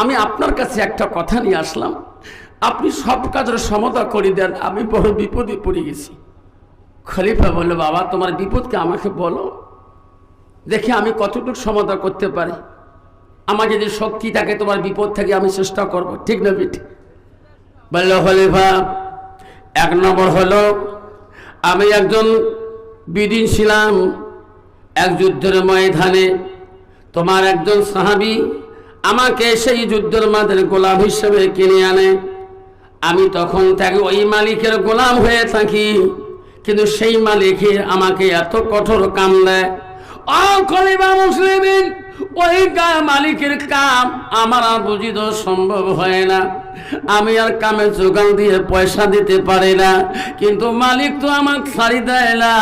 আমি আপনার কাছে একটা কথা নিয়ে আসলাম। আপনি সব কাজের সমতা করে দেন, আমি বড় বিপদে পড়ে গেছি। খলিফা বলল, বাবা, তোমার বিপদকে আমাকে বলো। দেখি আমি কতটুকু সমাধা করতে পারি। আমার যদি শক্তি থাকে, তোমার বিপদ থেকে আমি চেষ্টা করব। ঠিক না, বিট? বলল, খলিফা, এক নম্বর হলো, আমি একজন বিদিন ছিলাম। এক যুদ্ধের ময়দানে তোমার একজন সাহাবি আমাকে সেই যুদ্ধের মাদের গোলাম হিসেবে কিনে আনে। আমি তখন তাকে ওই মালিকের গোলাম হয়ে থাকি, কিন্তু সেই মালিকের আমাকে এত কঠোর কাম দেয়। মুসলিমিন, ওই মালিকের কাম আমার বুঝিত সম্ভব হয় না। আমি আর কামে যোগান দিয়ে পয়সা দিতে পারি না। কিন্তু মালিক তো আমার ছাড়ি দেয় না।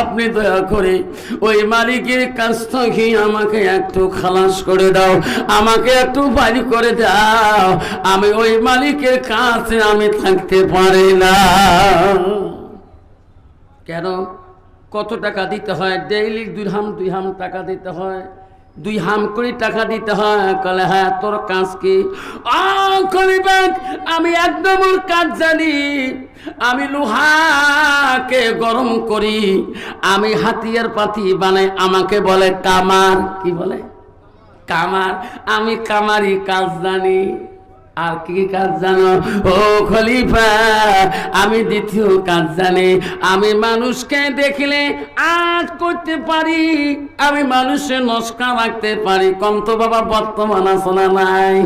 আপনি দয়া করে ওই মালিকের কাছ থেকে আমাকে একটু খালাস করে দাও। আমাকে একটু বাড়ি করে দাও। আমি ওই মালিকের কাছে আমি থাকতে পারি না। কেন? কত টাকা দিতে হয়? ডেইলি দুই হাম দুই হাম টাকা দিতে হয়। দুই হাম করে টাকা দিতে হয়। কলে হ্যাঁ তোর কাজ কি? আমি একদম ওর কাজ জানি। আমি লোহাকে গরম করি। আমি হাতিয়ার পাতি বানাই, আমাকে বলে কামার। কি বলে? কামার, আমি কামারি কাজ জানি। আর কি কাজ জানো, ও খলিফা, আমি দ্বিতীয় কাজ জানি, আমি মানুষকে দেখলে আজ করতে পারি, আমি মানুষের নস্কা রাখতে পারি। কম তো বাবা, বর্তমান আসনা নাই।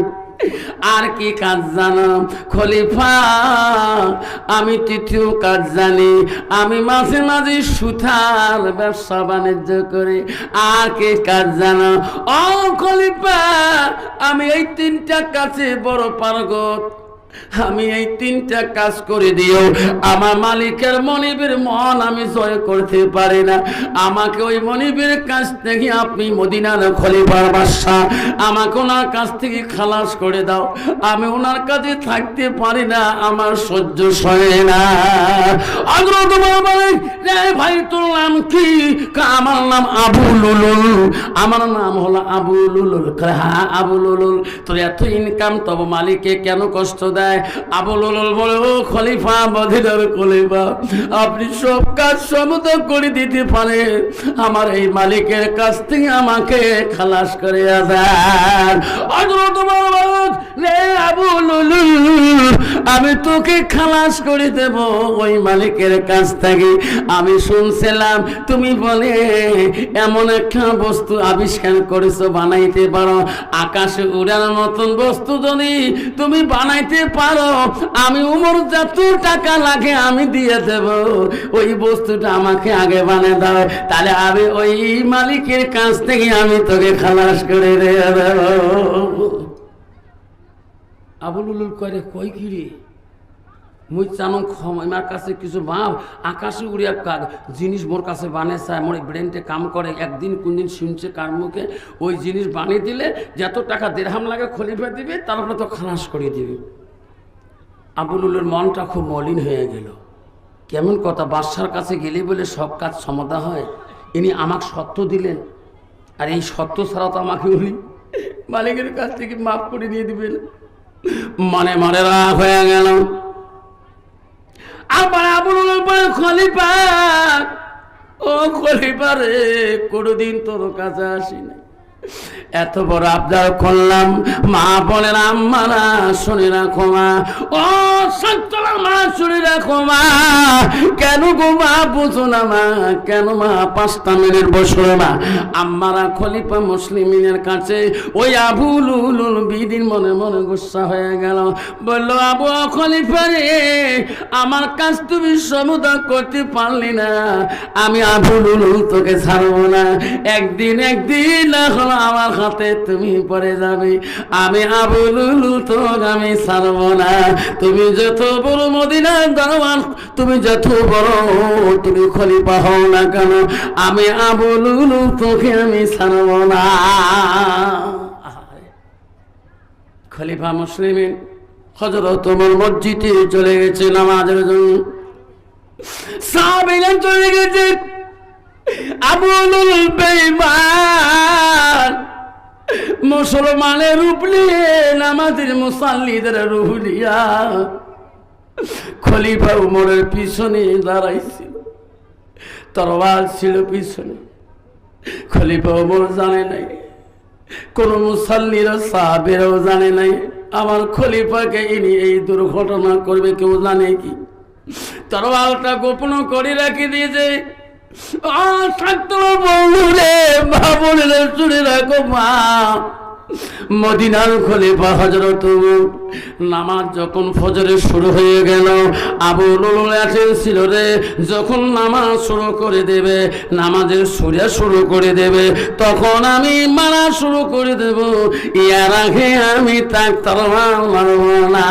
আর কি কাজ জানো? খলিফা, আমি তৃতীয় কাজ জানি। আমি মাঝে মাঝে সুথার ব্যবসা বাণিজ্য করি। আর কি কাজ জানো? ও খলিফা, আমি এই তিনটা কাছে বড় পারগত। আমি এই তিনটা কাজ করে দিও আমার মালিকের মনিবের মন আমি জয় করতে পারি না। আমাকে ওই মনিবের কাছ থেকে আপনি মদিনার খলিফার বাদশাহ, আমাকে ওনার কাছ থেকে খালাস করে দাও। আমি ওনার কাছে থাকতে পারি না, আমার সহ্য সয় না। আগ্রহ ভাই, তোর নাম কি? আমার নাম আবু আমার নাম হলো আবু হ্যাঁ আবু তোর এত ইনকাম তবে মালিকে কেন কষ্ট দেয়? আবু আবুল বলে ও খলিফা মদিনার খলিফা। আপনি সব কাজ সমত করে দিতে পারেন আমার এই মালিকের কাছ থেকে আমাকে খালাস করে আমি তোকে খালাস করে দেব ওই মালিকের কাছ থেকে। আমি শুনছিলাম, তুমি বলে, এমন একটা বস্তু আবিষ্কার করেছ, বানাইতে পারো। আকাশে উড়ার মতন বস্তু যদি তুমি বানাইতে পারো, আমি উমর যত টাকা লাগে আমি দিয়ে দেব। ওই বস্তুটা আমাকে আগে বানিয়ে দাও। তাহলে আমি ওই মালিকের কাছ থেকে আমি তোকে খালাস করে দেব। আবুলুল করে কই কিরে মুই জানো খম আমার কাছে কিছু ভাব। আকাশে উড়িয়া কাজ জিনিস মোর কাছে বানিয়ে চায় মোর ব্রেনটে কাম করে। একদিন কোন দিন শুনছে কার মুখে, ওই জিনিস বানিয়ে দিলে যত টাকা দেড়হাম লাগে খলিফা দিবে, তারপরে তো খালাস করে দিবে। আবুলুলের মনটা খুব মলিন হয়ে গেল। কেমন কথা? বাদশার কাছে গেলে বলে সব কাজ সমাধা হয়। ইনি আমাকে সত্য দিলেন। আর এই সত্য ছাড়া তো আমাকে উনি মালিকের কাছ থেকে মাফ করে দিয়ে দিবেন। মানে মনে রাগ হয়ে গেল। আবার ও খলিফা রে, কোনোদিন তোর কাছে আসি এত বড় আবদার করলাম। মা বোনের আম্মারা শুনে রাখো মা। ও সত্যলা মা, শুনে রাখো মা। কেন গো মা, বুঝো না মা। কেন মা, পাঁচটা মিনিট বসো মা। আম্মারা খলিফা মুসলিমিনের কাছে ওই আবুল উলুল বিদিন মনে মনে গুসা হয়ে গেল। বলল, আবু খলিফা রে, আমার কাজ তুমি সমুদা করতে পারলি না। আমি আবুল উলুল তোকে ছাড়বো না। একদিন একদিন এখন আমার হাতে তুমি পড়ে যাবে। আমি আবুল উলুল তোর আমি ছাড়বো না তুমি যত বড় মদিনার দারওয়ান তুমি যত বড়, তুমি খলিফা হও না কেন? আমি আবুল তোকে আমি ছাড়বো না খলিফা মুসলিমিন হজরত তোমার মসজিদে চলে গেছে নামাজের জন্য। সাহাবিরা চলে গেছে। আবুল বেঈমান। মুসলমানের রূপ নিয়ে নামাজের মুসাল্লিদের রুহুলিয়া খলিফা উমরের পিছনে দাঁড়াইছিল। তরওয়াল ছিল পিছনে। খলিফা উমর জানে নাই। কোন মুসাল্লিরা সাহাবেরাও জানে নাই। আমার খলিফাকে ইনি এই দুর্ঘটনা করবে কেউ জানে কি? তরওয়ালটা গোপন করে রাখি দিয়েছে। শুনে রাখো মা। হজরত নামাজ যখন ফজরে শুরু হয়ে গেল, আবু লুল ছিল রে, যখন নামাজ শুরু করে দেবে, নামাজের সুরে শুরু করে দেবে, তখন আমি মারা শুরু করে দেব। ইয়ার আগে আমি তাক মারব না।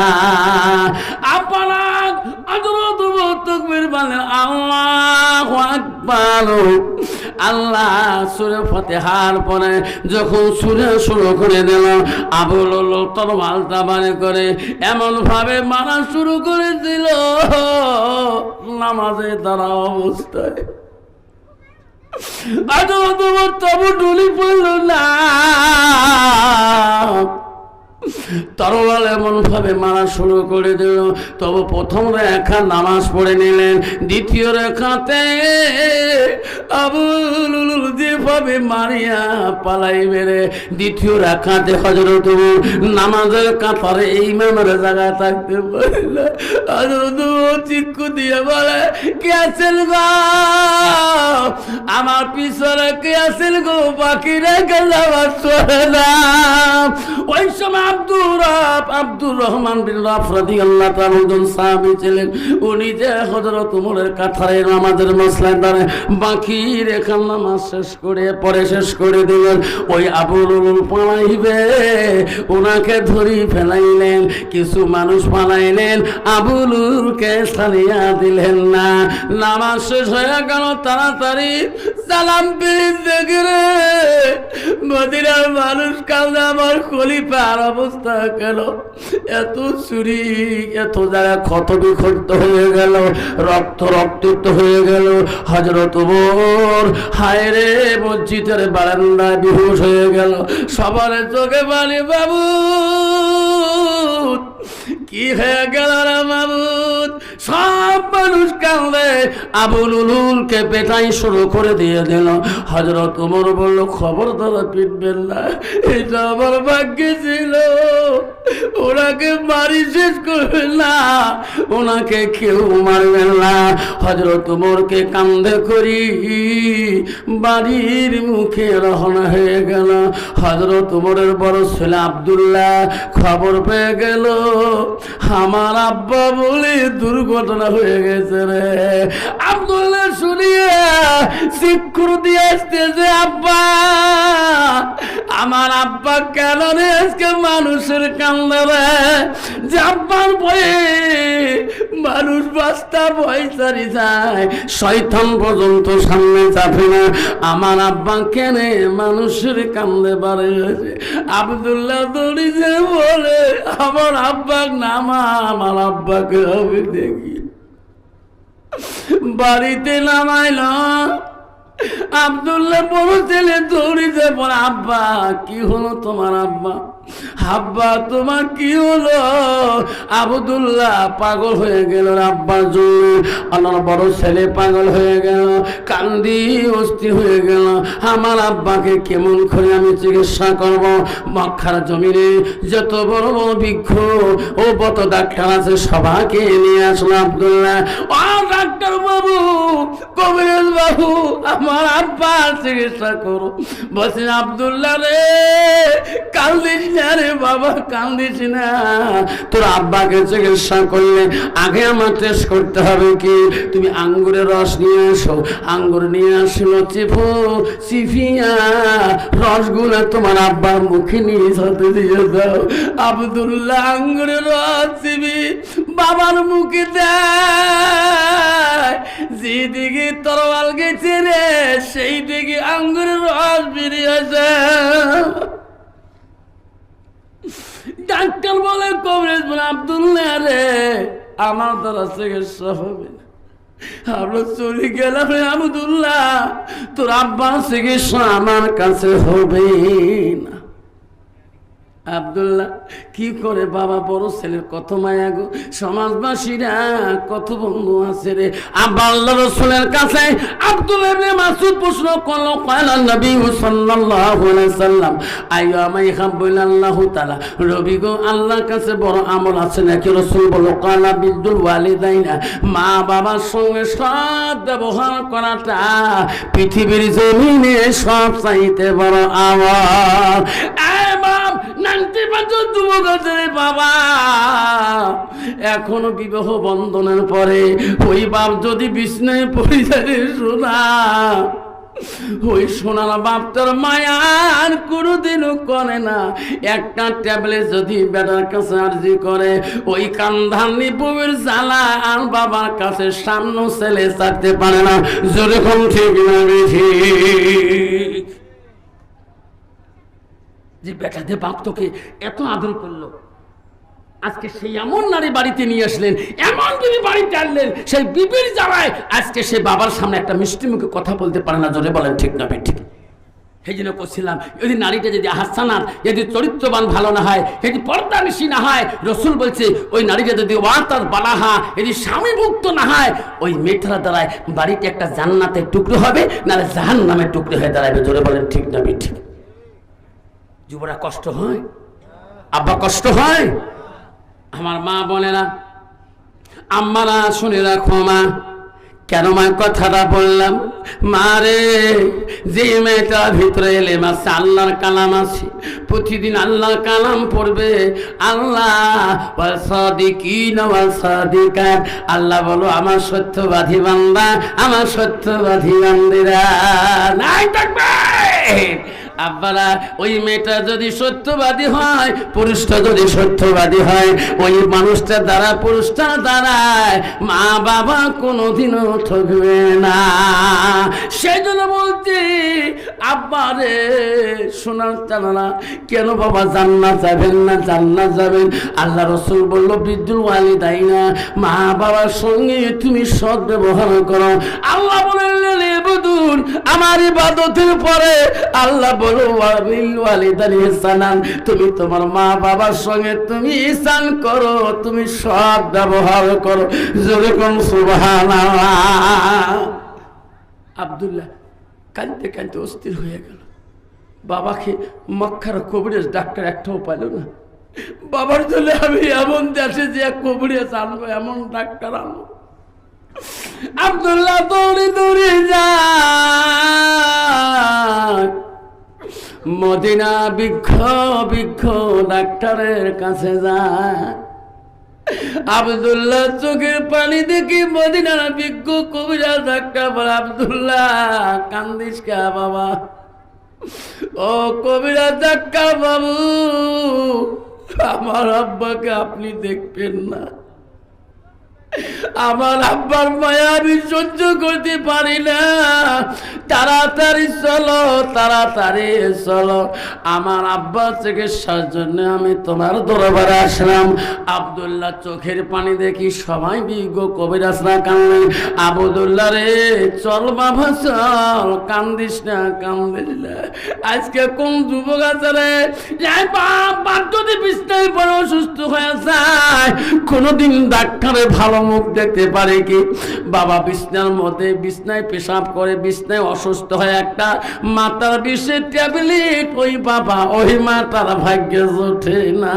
আপনার আল্লাহ সুরে ফতেহার পরে যখন সুরে শুরু করে দিল আবুল তরমালটা মানে করে এমন ভাবে মারা শুরু করে দিল নামাজে তারা অবস্থায় আজ তোমার তবু ডুলি পড়ল না। তরলাল এমন ভাবে মারা শুরু করে দিল। তবে প্রথম রেখা নামাজ পড়ে নিলেন। দ্বিতীয় রেখাতে আবুল যেভাবে মারিয়া পালাই বেড়ে দ্বিতীয় রেখাতে হজরত নামাজের কাতারে এই মেমের জায়গায় থাকতে পারে না চিক্কু দিয়ে বলে, কে আছেন আমার পিছনে কে আছেন গো? বাকি রেখে যাওয়ার ওই সময় আব্দুর রহমান বিন সাহাবী ছিলেন। উনি যে হযরত ওমরের কাঠারে নামাজের দাঁড়ায় বাকি নামাজ শেষ করে, পরে শেষ করে দিলেন। ওই পালাইবে। ওনাকে ধরি ফেলাইলেন, কিছু মানুষ পালাইলেন। আবুলুরকে ছাড়িয়া দিলেন না। নামাজ শেষ হয়ে গেল, তাড়াতাড়ি সালাম মদিনার মানুষ কালকে আমার খলিফার অবস্থা কেন এত চুরি, এত যারা ক্ষত বিক্ষত হয়ে গেল, রক্ত রক্তিত হয়ে গেল। হজরত বোর হায় রে, মসজিদের বারান্দায় বিহুশ হয়ে গেল। সবার চোখে বালি বাবু কি হয়ে গেল রে বাবু সব মানুষ কান্দে আবুল উলুলকে পেটাই শুরু করে দিয়ে দিল। হজরত উমর বলল খবর দ্বারা পিটবেন না এটা আমার ভাগ্যে ছিল। ওনাকে মারি শেষ করবেন না, ওনাকে কেউ মারবেন না। হজরত উমরকে কান্দে করি, বাড়ির মুখে রহনা হয়ে গেল। হজরত উমরের বড় ছেলে আবদুল্লাহ খবর পেয়ে গেল। আমার আব্বা বলে দুর্ঘটনা হয়ে গেছে রে। আব্দুল্লাহ শুনিয়ে শিক্ষুর দিয়ে আসতেছে, আব্বা। আমার আব্বা কেন আজকে মানুষের কান্দে রে? যে আব্বার মানুষ বাস্তা ভয় চারি যায়, শয়তান পর্যন্ত সামনে যাবে না। আমার আব্বা কেন মানুষের কান্দে গেছে আবদুল্লাহ দড়ি যে বলে, আমার আব্বা নামা, আমার আব্বাকে হবে দেখি। বাড়িতে নামাইল। আবদুল্লাহ বড় ছেলে দৌড়িতে পর আব্বা কি হলো তোমার আব্বা? আব্বা তোমার কি হলো? আবদুল্লাহ পাগল হয়ে গেল আব্বার জন্য। আমার বড় ছেলে পাগল হয়ে গেল, কান্দি অস্থির হয়ে গেল। আমার আব্বাকে কেমন করে আমি চিকিৎসা করব? মক্কার জমিনে যত বড় বড় বৃক্ষ ও কত ডাক্তার আছে, সবাইকে নিয়ে আসলো আবদুল্লাহ। ও ডাক্তার বাবু কবিরাজ বাবু, আমার আব্বা চিকিৎসা করো। বলছেন আবদুল্লাহ রে, কান্দিস না রে বাবা, কান্দিস না। তোর আব্বাকে চিকিৎসা করলে আগে আমার টেস্ট করতে হবে কি? তুমি আঙ্গুরের রস নিয়ে আসো আঙ্গুর নিয়ে আসলো চিফো, চিফিয়া, রসগুলো তোমার আব্বার মুখে নিয়ে সাথে দিয়ে দাও। আবদুল্লাহ, আঙ্গুরের রস চিবি বাবার মুখে দেয়। যেদিকে তরোয়াল গেছে রে সেই দিকে আঙ্গুরের রস বেরিয়েছে ডাক্তার বলে কবরেজ বলে, আবদুল্লাহ রে, আমার দ্বারা চিকিৎসা হবে আমরা চলে গেলাম রে আবদুল্লাহ, তোর আব্বার চিকিৎসা আমার কাছে হবে না। আব্দুল্লাহ কি করে বাবা বড় ছেলের কত মায়া গো? সমাজবাসীরা কত বন্ধু আছে রে। আব্বা আল্লাহ রসুলের কাছে আব্দুল্লাহ ইবনে প্রশ্ন করল কয়লা নবী সাল্লাল্লাহু সাল্লাম। আইয়ু আমাই হাব্বুল্লাহু তাআলা, রবি গো, আল্লাহর কাছে বড় আমল আছে নাকি? রাসূল বলো কালা বিদ্যুল ওয়ালিদাইনা মা বাবার সঙ্গে সৎ ব্যবহার করাটা পৃথিবীর জমিনে সব চাইতে বড় আমল। এ বাপ নাইনটি বছর যুবক রে বাবা, এখনও বিবাহ বন্ধনের পরে ওই বাপ যদি বিষ্ণুয় পড়ে শোনা ওই সোনার বাপটার মায়ার কোনোদিনও করে না। একটা ট্যাবলেট যদি বেটার কাছে আর্জি করে, ওই কান্ধানি বউয়ের জ্বালা আর বাবার কাছে সামনে ছেলে চাকতে পারে না। যেরকম ঠিক না ঠিক যে বেটাতে বাপ তোকে এত আদর করল। আজকে সেই এমন নারী বাড়িতে নিয়ে আসলেন, এমন বিবি বাড়িতে আনলেন, সেই বিবির জ্বালায় আজকে সে বাবার সামনে একটা মিষ্টি মুখে কথা বলতে পারে না, জোরে বলেন, ঠিক না ঠিক। সেই জন্য করছিলাম, যদি নারীটা যদি হাসানার যদি চরিত্রবান ভালো না হয়, যদি পর্দা নিশি না হয়, রসুল বলছে, ওই নারীটা যদি ওয়াতার বালাহা, যদি স্বামী মুক্ত না হয়, ওই মেয়েটার দ্বারায় বাড়িতে একটা জান্নাতের টুকরো হবে, নাহলে জাহান নামের টুকরো হয়ে দাঁড়াবে, জোরে বলেন, ঠিক না ঠিক। যুবরা কষ্ট হয়, আব্বা কষ্ট হয়। আমার মা বলে না, আম্মারা শুনে রাখো মা, কেন মা কথাটা বললাম? মা রে, যে মেয়েটা ভিতরে এলে মাসে আল্লাহর কালাম আছে, প্রতিদিন আল্লাহর কালাম পড়বে। আল্লাহ সাদিকিন আল্লাহ বলো, আমার সত্যবাদী বান্দা, আমার সত্যবাদী বান্দিরা, নাই থাকবে। আব্বারা ওই মেয়েটা যদি সত্যবাদী হয়, পুরুষটা যদি সত্যবাদী হয়, ওই মানুষটা দ্বারা, পুরুষটা দ্বারায় মা বাবা কোনোদিনও ঠকবে না। সেই জন্য বলছি, আব্বা রে, শোনার জানা কেন বাবা জান্নাত যাবেন না, জান্নাত যাবেন? আল্লাহ রসুল বলল বিদ্যুৎ ওয়ালি দাই না মা বাবার সঙ্গে তুমি সৎ ব্যবহার করো। আল্লাহ বললেন এবুদুন আমার ইবাদতের পরে আল্লাহ বলো ইহসানান, তুমি তোমার মা বাবার সঙ্গে তুমি ইহসান করো, তুমি ব্যবহার করো। যেরকম সুবহানাল্লাহ। আব্দুল্লাহ কাঁদতে কাঁদতে অস্থির হয়ে গেল। বাবাকে মক্কার কবিরেজ ডাক্তার একটাও পাইল না। বাবার জন্য আমি এমন দেশে যে কবিরেজ আনব এমন ডাক্তার আনব। আব্দুল্লাহ দৌড়ে দৌড়ে যায় মদিনা বিক্ষ বিক্ষ ডাক্তারের কাছে যায়। আবদুল্লাহ চোখের পানি দেখি মদিনার বিজ্ঞ কবিরা ডাক্তার বলে, আবদুল্লাহ, কান্দিস কা বাবা? ও কবিরা ডাক্তার বাবু, আমার আব্বাকে আপনি দেখবেন না। আমার আব্বার মায়া আমি সহ্য করতে পারি না। তাড়াতাড়ি চলো তাড়াতাড়ি চলো। আমার আব্বা চিকিৎসার জন্য আমি তোমার দরবারে আসলাম। আবদুল্লাহ চোখের পানি দেখি সবাই বিজ্ঞ কবিরাজ না কান্দেন আবদুল্লাহ রে, চল বাবা, চল। কান্দিস না কান্দিস না। আজকে কোন যুবক আছে রে? বাপ যদি পড়ে অসুস্থ হয়ে যায়, কোনোদিন ডাক্তারে ভালো মুখ দেখতে পারে কি? বাবা বিছনার মধ্যে বিছনায় পেশাব করে, বিছনায় অসুস্থ হয় একটা মাতার বিষে ট্যাবলেট। ওই বাবা, ওই মাতার ভাগ্যে জোটে না।